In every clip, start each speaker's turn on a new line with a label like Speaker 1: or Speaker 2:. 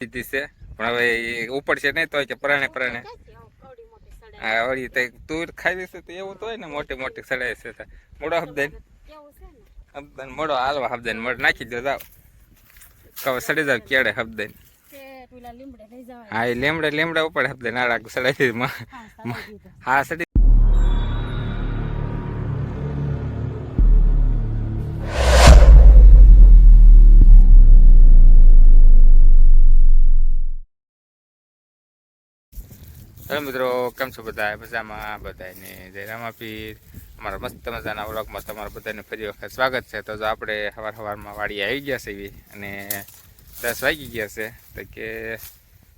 Speaker 1: દીધી છે. પણ હવે ઉપડશે નહીં તો કે પરાણે પરાણે. આ વળી તે તું ખાવી છે તો એવું તો હોય ને મોટી મોટી સડાય છે મોડો હબદાન હબદાન મોડો હાલવા હબદાન મોડો નાખી દો જાવ. કવ સડી જાવ કેડે હબદાન હા એ લીમડે લીમડા ઉપર હબદાન આડા સડાઈ
Speaker 2: હા
Speaker 1: હા સડી હેલો મિત્રો, કેમ છો બધા? મજામાં બધાને જય રામાપીર. અમારા મસ્ત મજાના વ્લોગમાં તમારા બધાને ફરી વખત સ્વાગત છે. તો જો આપણે સવાર સવારમાં વાડી આવી ગયા છે એવી અને દસ વાગી ગયા છે. તો કે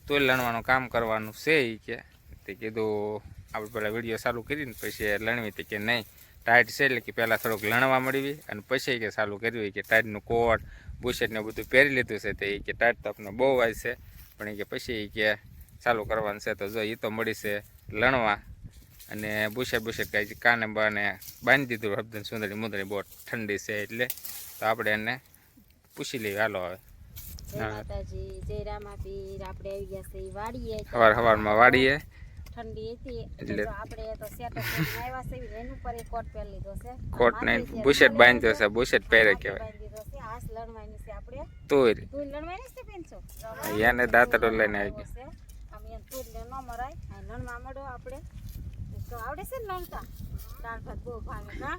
Speaker 1: તોલ લણવાનું કામ કરવાનું છે એ કે. તે કીધું, આપણે પહેલાં વીડિયો ચાલુ કરીને પછી લણવી તે કે નહીં. ટાઈટ છે એટલે કે પહેલાં થોડુંક લણવા મળવી અને પછી કે ચાલુ કર્યું કે ટાઈટનું કોટ બુશેટ ને બધું પહેરી લીધું છે તે કે ટાઈટ તો આપણે બહુ વાય છે. પણ એ કે પછી કે ચાલુ કરવાનું છે તો જો એ તો મળી છે લણવા. અને બુશેટ બુશેટ કાંઈ કાને બાને બાંધી દીધું હબદન સુંદરી મુંદરી બહુ ઠંડી છે એટલે. તો આપણે એને પૂછી લઈએ હાલો હવે.
Speaker 2: જય માતાજી આપણે આવી ગયા વાડીએ.
Speaker 1: સવાર સવારમાં વાડીએ.
Speaker 2: કોટ પહેરી
Speaker 1: કોટ ને બુશેટ બાંધ્યો છે. બુશેટ પહેરે કહેવાય. તુર એને દાંતડો લઈને આવી ગયો.
Speaker 2: એને તું ન મરાય. આ લણવા મળો આપણે. તો આવડે છે ને લણતા દાળ ભાત બહુ ભાવે હા?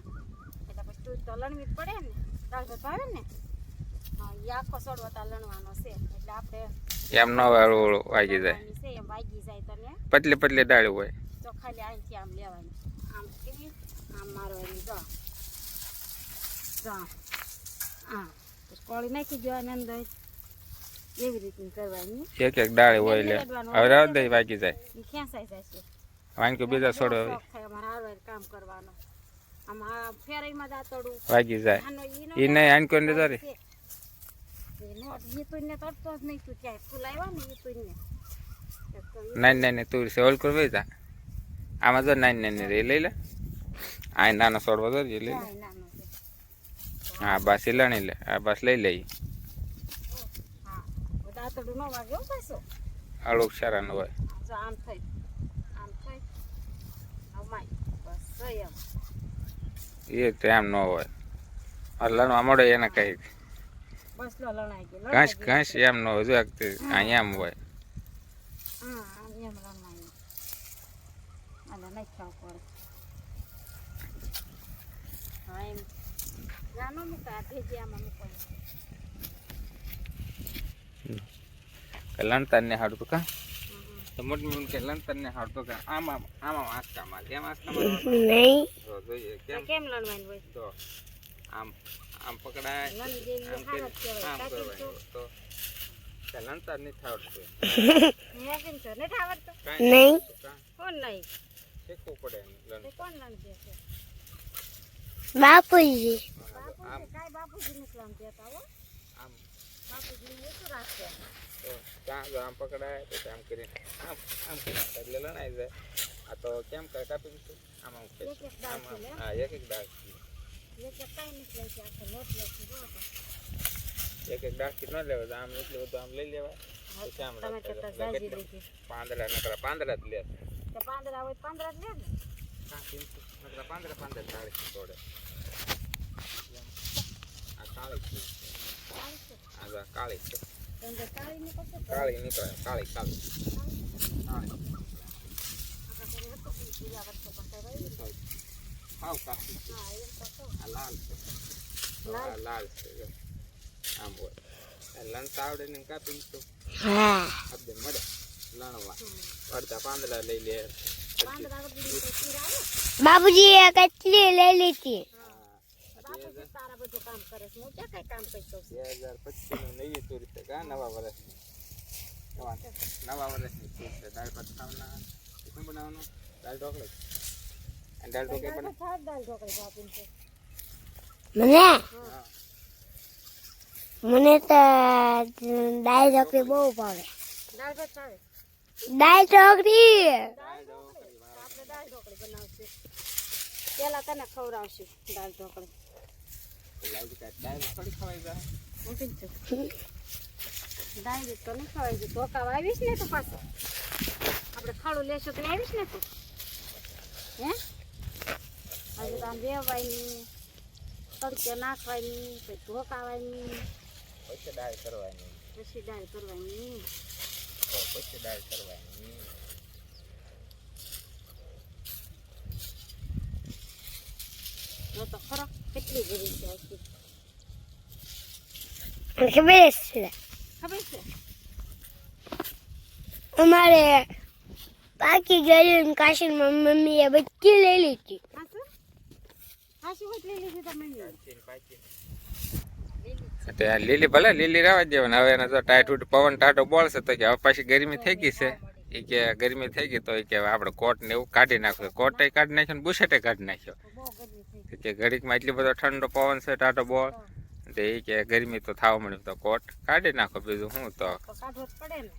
Speaker 2: એટલે પછી તું તો લણવી જ પડે ને. દાળ ભાત ભાવે ને? હા એ આખો સડવતા લણવાનો છે. એટલે આપણે
Speaker 1: એમ ન વાળું વાગી જાય.
Speaker 2: છે એમ વાગી જાય તને.
Speaker 1: પતલી પતલી ડાળી હોય.
Speaker 2: તો ખાલી અહીંથી આમ લેવાની. આમ કેવી આમ મારવાની. જો. જો. હા કોળી નાખી દેવાની અંદર એવી રીતની કરવાની.
Speaker 1: એક એક ડાળી હોય એટલે હવે રાત દઈ વાગી જાય.
Speaker 2: ખેંચાઈ જાય છે
Speaker 1: વાંક્યું બીજા છોડો
Speaker 2: હવે. અમારે કામ કરવાનો. આમ ફેરાઈમાં દાંતડું.
Speaker 1: વાગી જાય. ઈ નહીં
Speaker 2: આવ્યા ને ઈ
Speaker 1: નાની નાની તુર છે. ઓલ કરવી જા. આમાં જો નાની નાની રે. લઈ લે. આ નાનો છોડવો જો લઈ લે. હા બસ એ લણી લે. આ બસ લઈ લઈ
Speaker 2: દાંતડું ન વાગે પાછો પાછો.
Speaker 1: સારા સારાનું હોય.
Speaker 2: જો આમ થઈ આમ થઈ. અમાય my bus M.
Speaker 1: A time ન હોય. આ લણવા મળે એને કઈ
Speaker 2: બસ લો લણાઈ ગયો
Speaker 1: ઘાસ. ઘાસ એમ ન હોય જો અહીંયા એમ હોય.
Speaker 2: હા આમ એમ લણાઈ આને નાખ્યા પડે. હા એમ. નાનો મૂકા ભેજિયામાં મૂકો
Speaker 1: કે લણતા ને હાડું તો કા?
Speaker 2: હમ.
Speaker 1: તો મોટી મોટી કે આમ આમ આમ તો કા? આમાં આમાં આંચકામાં કેમ આંચકામાં
Speaker 3: નહીં.
Speaker 1: જો જોઈએ
Speaker 2: તો
Speaker 1: કેમ
Speaker 2: કેમ લણવાની હોય?
Speaker 1: તો આમ આમ પકડાય આમ કરવાનું તો કે લણતા જ નથી આવડતું
Speaker 2: મેં કેમ છો નથી
Speaker 3: નહીં.
Speaker 2: કોણ નહીં?
Speaker 1: શીખવું પડે
Speaker 2: તે
Speaker 1: લણ
Speaker 2: કોણ લણજે છે?
Speaker 3: બાપુજી.
Speaker 2: બાપુજી કાંઈ બાપુજી નથી લણજેતા હો.
Speaker 1: આમ
Speaker 2: બાપુજી ઓછું રાખશે
Speaker 1: તો ત્યાં જો આમ પકડાય તો આમ કરીને આમ આમ કરીને એટલે લણાઈ જાય આ તો કેમ કરે કાપી દીધું આમ આમ ખેંચ.
Speaker 2: એક એક દાળ
Speaker 1: આમ આમ.
Speaker 2: છે,
Speaker 1: હા એક એક દાળ
Speaker 2: એક એક કાંઈ નથી લઈ જાય આખો લોટ લઈ છે જો તો.
Speaker 1: એક એક દાળથી ન લેવા તો આમ એટલું બધું આમ લઈ લેવાય
Speaker 2: હા,
Speaker 1: પછી આમ
Speaker 2: તમે
Speaker 1: રાખતા
Speaker 2: કરતા
Speaker 1: જાય.
Speaker 2: જાજી
Speaker 1: કેટલા?
Speaker 2: લીધી
Speaker 1: પાંદડા નકરા પાંદડા જ લે
Speaker 2: તો પાંદડા હોય તો પાંદડા જ લે ને
Speaker 1: કાં પીંછું? નકરા પાંદડા પાંદડા ચાળીસ તોડે એમ. આ કાળી છે
Speaker 2: કાળી છે
Speaker 1: આ જો આ કાળી છે
Speaker 2: તો અંદર કાળી નીકળશે તો
Speaker 1: કાળી નીકળે કાળી કાળી કાળી
Speaker 2: આખા ઘરે હતો પણ પીળા વચ્ચે પણ કાંઈ રહ્યું નહીં.
Speaker 1: હાવ કાળી
Speaker 2: તારા બધું કામ કરે છે. હું ક્યાં કઈ કામ કરી શકું?
Speaker 1: બે હજાર પચીસનું નવી ચોરી છે કા નવા વર્ષની? નવા વર્ષની ચોરી છે. દાળ ભાત ખાવાના શું બનાવવાનું દાળ ઢોકળી. અને દાળ ઢોકળી બને
Speaker 2: થાળ દાળ ઢોકળી બાપુને છે.
Speaker 3: મને?
Speaker 1: હા.
Speaker 3: મને તો દાળ ઢોકળી બહુ ભાવે.
Speaker 2: દાળ ભાત ભાવે?
Speaker 3: દાળ ઢોકળી!
Speaker 1: દાળ ઢોકળી.
Speaker 2: આપણે દાળ ઢોકળી બનાવશું. પેલા તને ખવડાવશું દાળ ઢોકળી. ડાયરેક્ટ તો નહીં ખવાય છે ધોકા આવીશ ને તો પાછો આપણે ખાડું લેશું તો આવીશ ને તું હે હજુ તો આમ વેવાયની તડકે નાખવાની પછી ધોકાવાની
Speaker 1: પછી દાળ કરવાની.
Speaker 2: પછી દાળ કરવાની.
Speaker 1: પછી દાળ કરવાની.
Speaker 2: જો તો ખરો કેટલી ગરી છે આખી
Speaker 3: ખબર છે
Speaker 2: ખબર છે
Speaker 3: અમારે પાકી ગયેલી કાશીમાં મમ્મીએ લઈ લીધી
Speaker 1: તે આ લીલી ભલે લીલી રહેવા દેવાની હવે એને જો ટાઈટ ઉટ પવન ટાટો બોલશે તો કે હવે પાછી ગરમી થઈ ગઈ છે એ કે ગરમી થઈ ગઈ તો એ કે આપણે કોટ ને એવું કાઢી નાખ્યું કોટ કાઢી નાખ્યો ને બુશેટે કાઢી નાખ્યો કે ઘડીકમાં એટલી બધો ઠંડો પવન છે ટાટો બોલ. તે એ કે ગરમી તો થવા મળ્યું તો કોટ કાઢી નાખો બીજું શું તો.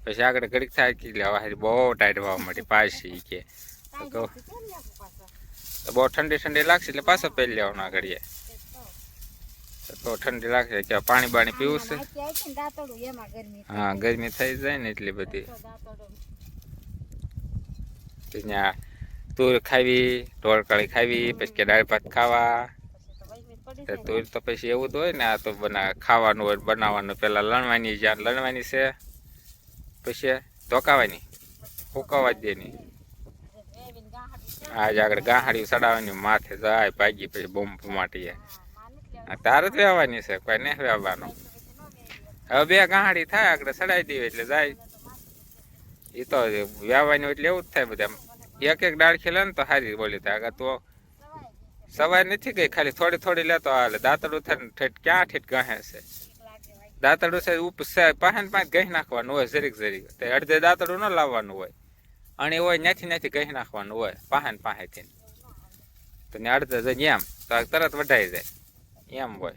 Speaker 1: પછી આગળ ઘડીક થાય કે હવે બહુ ટાઈટ થવા મળી પાછી કે. તો બહુ ઠંડી ઠંડી લાગશે એટલે પાછો પહેરી લેવાનો આગળ
Speaker 2: ઘડીએ તો.
Speaker 1: ઠંડી લાગશે કે પાણી બાણી પીવું છે. હા ગરમી થઈ જાય ને એટલી બધી. ત્યાં તુર ખાવી ઢોળકાળી ખાવી પછી કે દાળ ભાત ખાવા.
Speaker 2: તો
Speaker 1: તુર તો પછી એવું તો હોય ને આ તો બના ખાવાનું હોય બનાવવાનું. પહેલાં લણવાની જ્યાં લણવાની છે. પછી ધોકાવાની ફૂંકાવા જ દેની. આજે આગળ ગાંહડી સડાવવાની માથે જાય ભાગી પછી
Speaker 2: બૂમ.
Speaker 1: આ તારે જ વેવાની છે કોઈ નહીં વહેવાનું હવે બે ગાંહાડી થાય આગળ સડાવી દેવી એટલે જાય. એ તો વ્યાવાની એટલે એવું જ થાય બધા એક એક ડાળખી લે ને તો હારી બોલી આગળ તો સવાય નથી ગઈ, ખાલી થોડી થોડી લેતો હાલે. દાંતડું થાય ઠેઠ ક્યાં ઠેઠ ગાહે છે? દાંતડું છે ઉપ પાસે પાંચ ગહી નાખવાનું હોય, જરીક જરીક. તે અડધે દાંતડું ન લાવવાનું હોય. અને હોય ન્યાથી ન્યાથી ગહી નાખવાનું હોય પાસે ને પાસેથી તો ને અડધે જઈને એમ, તો તરત વઢાઈ જાય. એમ હોય.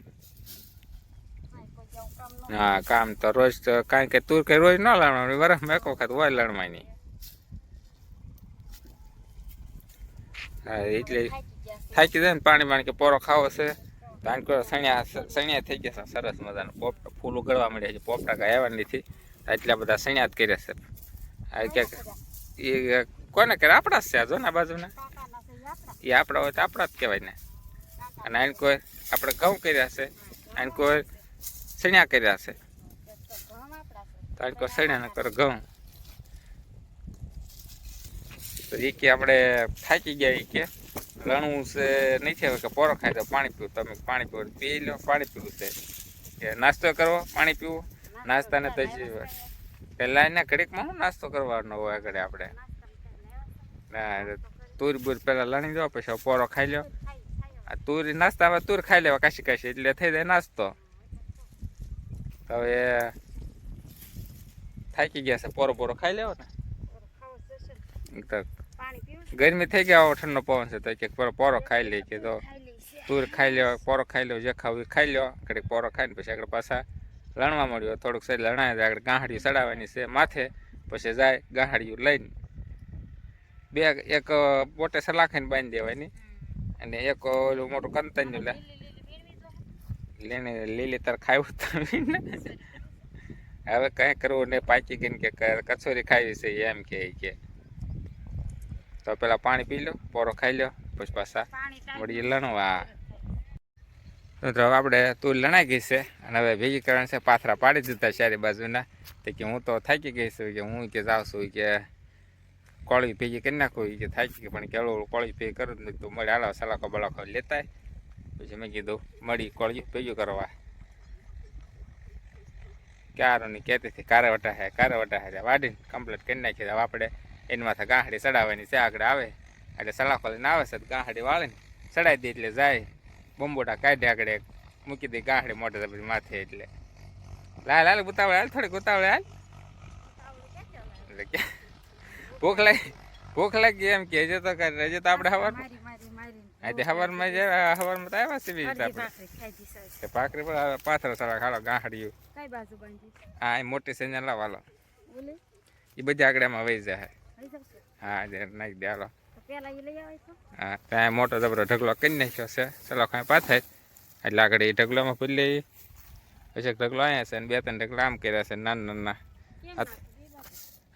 Speaker 1: હા, કામ તો રોજ તો કાંઈ કે તું કઈ રોજ ન લણવાનું વરસમાં એક વખત હોય લણવાની હા એટલે
Speaker 2: થાકી છે.
Speaker 1: જાય ને પાણી પાણી કે પોરો ખાવો છે કહો સણિયા સણિયા થઈ ગયા છે સરસ મજાનું પોપટા ફૂલ ઉગડવા મળ્યા છે પોપટા કાંઈ આવ્યા નથી એટલા બધા સણિયા જ કર્યા છે. આ ક્યાંક એ કોને કરે આપણા જ છે આ જો ને બાજુના. એ આપણા. હોય તો આપણા જ કહેવાય ને. અને આને કોઈ આપણે ઘઉં કર્યા છે આને કોઈ સણિયા કર્યા છે.
Speaker 2: તો
Speaker 1: આને કોઈ સણિયા ને કરો ઘઉં. તો એ કે આપણે થાકી ગયા એ કે. લણવું છે નહીં થયું કે પોરો ખાય તો પાણી પીવું. તમે પાણી પીવું પી લો પાણી પીવું છે. કે નાસ્તો કરવો પાણી પીવું? નાસ્તાને તો પહેલાં એના ઘડીકમાં શું નાસ્તો કરવાનો હોય આગળ આપણે. ના તુર બુર પહેલાં લણી દો પછી પોરો ખાઈ લો આ તુર નાસ્તામાં તુર ખાઈ લેવા કાશી કાશી એટલે થઈ જાય નાસ્તો. હવે થાકી ગયા છે પોરો પોરો ખાઈ લેવો ને. તો? ગરમી થઈ ગયા, ઠંડો પવન છે, તો કે પોરો ખાઈ લે કે તો તુર ખાઈ લ્યો પોરો ખાઈ લ્યો જે ખાવું ખાઈ લ્યો ઘડીક પોરો ખાઈને પછી આગળ પાછા લણવા મળ્યો થોડુંક સહેજ લણાય આગળ ગાંહડિયું ચડાવવાની છે માથે, પછી જાય ગાંહડિયું લઈને. બે, એક બોટે સલાખીને બાંધી દેવાની અને એક ઓલું મોટું કંતન લે. લેને લીલી તાર ખાવું તમે હવે કઈ કરવું નહીં, પાકી ગઈને કે કચોરી ખાવી છે એમ કે. તો પેલા પાણી પી લો પોરો ખાઈ લો પછી પાછા વળી લણવા તો હવે આપણે તું લણાઈ ગઈ છે અને હવે ભેગી કરવાની છે પાથરા પાડી દીધા ચારે બાજુના. તો કે હું તો થાકી ગઈ છું કે હું કે જાઉં છું કે કોળી ભેગી કરી નાખું કે થાકી કે પણ કેળો કોળી ભેગી કરું ને તું મળે હાલો સલાખો બલાખો લેતા પછી મેં કીધું મળી કોળી ભેગી કરવા. ક્યારોની કહેતી હતી કારે વટા હે કારે વટા હે વાડીને કમ્પ્લીટ કરી નાખી. આપણે એની માથે ગાંહડી ચડાવવાની છે આગળ આવે. એટલે સલાખો લઈને આવે છે તો ગાંહડી વાળીને ચડાવી દે એટલે જાય. બોમ્બોટા કાઢી આગળ મૂકી દે ગાંહડી મોટે પછી માથે એટલે. લાલ હાલ ઉતાવળે હાલ થોડીક ઉતાવળે હાલ. એટલે કે ભૂખ લાગી ભૂખ લાગી એમ કે તો કર તો આપણે હવાર આજે હવારમાં જ હવારમાં તો આવ્યા
Speaker 2: અડધી
Speaker 1: આપણે.
Speaker 2: ભાખરી
Speaker 1: પર પાથર સારા ખાડો ગાંહડિયું. હા એ મોટી સેન્જર લાવાલો એ બધી આગળ એમાં વહી જાય. હા જે નાખી દે હાલો. હા ત્યાં મોટો જબરો ઢગલો કરી નાખ્યો છે. ચલો કાંઈ પાથે. એટલે આગળ એ ઢગલામાં પછી ઢગલો અહીંયા છે અને બે ત્રણ ઢગલા આમ કર્યા છે નાના નાના.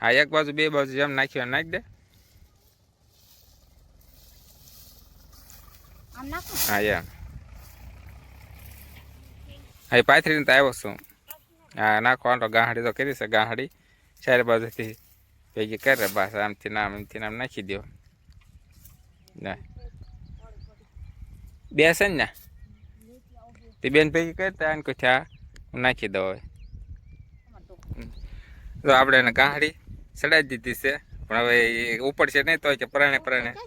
Speaker 1: હા એક બાજુ બે બાજુ જેમ નાખ્યો નાખી દે. હા એમ હા એ પાથરીને તો આવ્યો છું. હા નાખો આટલો ગાંહડી તો કરી છે ગાંહડી. ચારે બાજુથી ભેગી કરે બસ આમથી નામ એમથી નામ નાખી દો ના બે છે ને તે બેન ભેગી કરતા આને કોઈ થયા નાખી દો હવે તો આપણે એને ગાંહડી ચડાવી દીધી છે પણ હવે એ ઉપડશે નહીં તો કે પ્રાણે પ્રાણે
Speaker 2: હા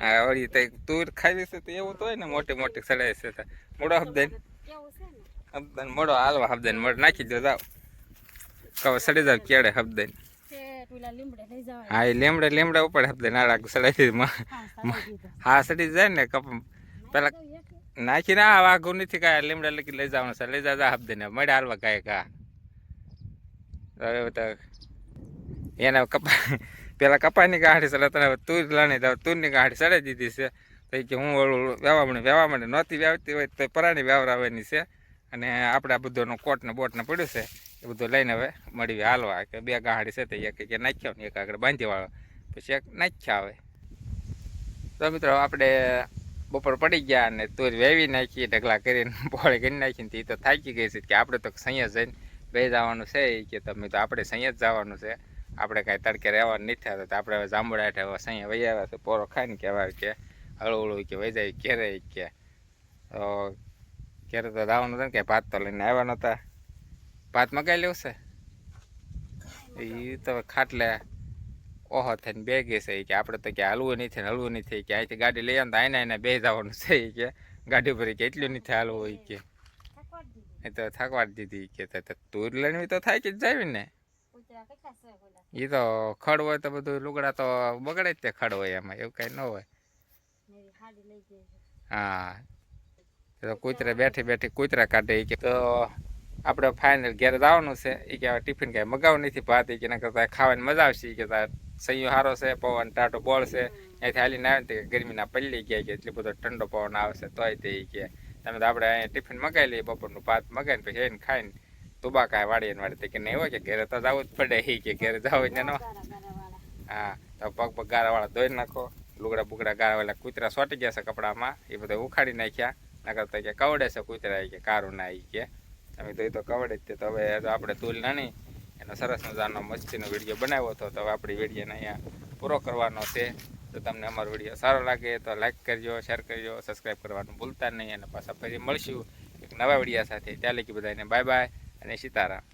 Speaker 2: સડાઈ?
Speaker 1: વળી તો તુર ખાવી છે તો એવું તો હોય ને મોટી મોટી ચડાવી છે મોડો હબદાન હબદાન મોડો હાલવા હબદાન મોડો નાખી દો જાવ કવ સડી જાવ કેડે હબદાન હા એ લીમડે લીમડા ઉપર હબદાન નાળા સડાવી
Speaker 2: હા સડાઈ દીધો
Speaker 1: હા સડી જાય ને કપ પેલા નાખી ના વાઘું નથી કાંઈ લીમડા લખી લઈ જવાનું છે. લઈ જા ને. મળે હાલવા કાંઈ કા. હવે તો એને કપા પેલા કપાની ગાંઠી સડે તને તુર લાણી તો તુરની ગાંઠી ચડાવી દીધી છે. તો કે હું ઓલું વેવા મળે વેવા મળે નહોતી વાવતી હોય તો પરાણી વાવરાવાની છે. અને આપણે આ બધોનો કોટ ને બોટ ને પડ્યું છે. એ બધું લઈને હવે મળીએ. હાલવા કે બે ગાંડી છે તો એક કે નાખ્યો ને એક આગળ બાંધી વાળો પછી એક નાખ્યા આવે તો મિત્રો, આપણે બપોર પડી ગયા અને તુર વેવી નાખી, ઢગલા કરીને પોળી કરી નાખીને તે તો થાકી ગઈ છે કે આપણે તો સંયત જઈને બે જવાનું છે એ કે તમે તો આપણે સંયત જવાનું છે. આપણે કાંઈ તડકે રહેવાનું નથી થતા. તો આપણે હવે જાંબુડા હેઠે હવે સૈયા વહી આવ્યા છે. પોરો ખાઈને કહેવાય કે હળવું કે વહી જાય, ક્યારે કે. તો ક્યારે તો જવાનું હતું ને કાંઈ ભાત તો લઈને આવ્યા નહોતા. ભાત મગાઈ લેવું છે? એ તો ખાટલે ઓહો થઈને બે ગઈ કે આપણે તો કે હલવું નહીં થાય હલવું નહીં થાય કે અહીંથી ગાડી લઈ આવે તો આઈને આઈને બે જવાનું છે કે. ગાડી ભરી કે એટલું નહીં થાય હલવું કે. એ તો થકવાડી દીધી કે તુર લણવી તો થાય કે જાય ને. એ તો ખડ હોય તો બધું લુગડા તો બગડે જ તે ખડ હોય એમાં, એવું કઈ ન હોય. હા. તો કૂતરા બેઠી બેઠી કૂતરા કાઢે કે. તો આપણે ફાઇનલ ઘેર જવાનું છે. એ કે ટિફિન કાંઈ મગાવું નથી ભાત એ કે એના કરતાં ખાવાની મજા આવશે. ઈ કે સૈયો સારો છે, પવન ટાટો બોળ છે. અહીંથી હાલીને આવે તે ગરમીના પલ્લી ગયા કે એટલો બધો ઠંડો પવન આવશે તોય તે કે તમે તો આપણે અહીંયા ટિફિન મગાવી લઈએ, બપોરનું ભાત મગાવીને પછી એને ખાઈને તુબા કાંઈ વાળીએ એને વાળી તે કે નહીં હોય કે ઘરે તો જવું જ પડે એ કે ઘરે જવું જ ન હા, તો પગ પગ ગારાવાળા ધોઈ નાખો. લુગડા બુગડા ગારાવાળા કૂતરા સોટી ગયા છે કપડામાં. એ બધા ઉખાડી નાખ્યા. નકર તો કે કવડે છે કૂતરા કે કારું ના ઈ કે. તમે તો એ તો કવડે જ તે તો હવે આપણે તુલ નાની એનો સરસ મજાનો મસ્તીનો વીડિયો બનાવ્યો હતો, તો હવે આપણી વિડીયોને અહીંયા પૂરો કરવાનો છે. તો તમને અમારો વીડિયો સારો લાગે તો લાઈક કરજો શેર કરજો સબસ્ક્રાઈબ કરવાનું ભૂલતા નહીં. અને પાછા ફરી મળશું એક નવા વિડીયા સાથે. ત્યાં લગી બધાને બાય બાય અને સીતારામ.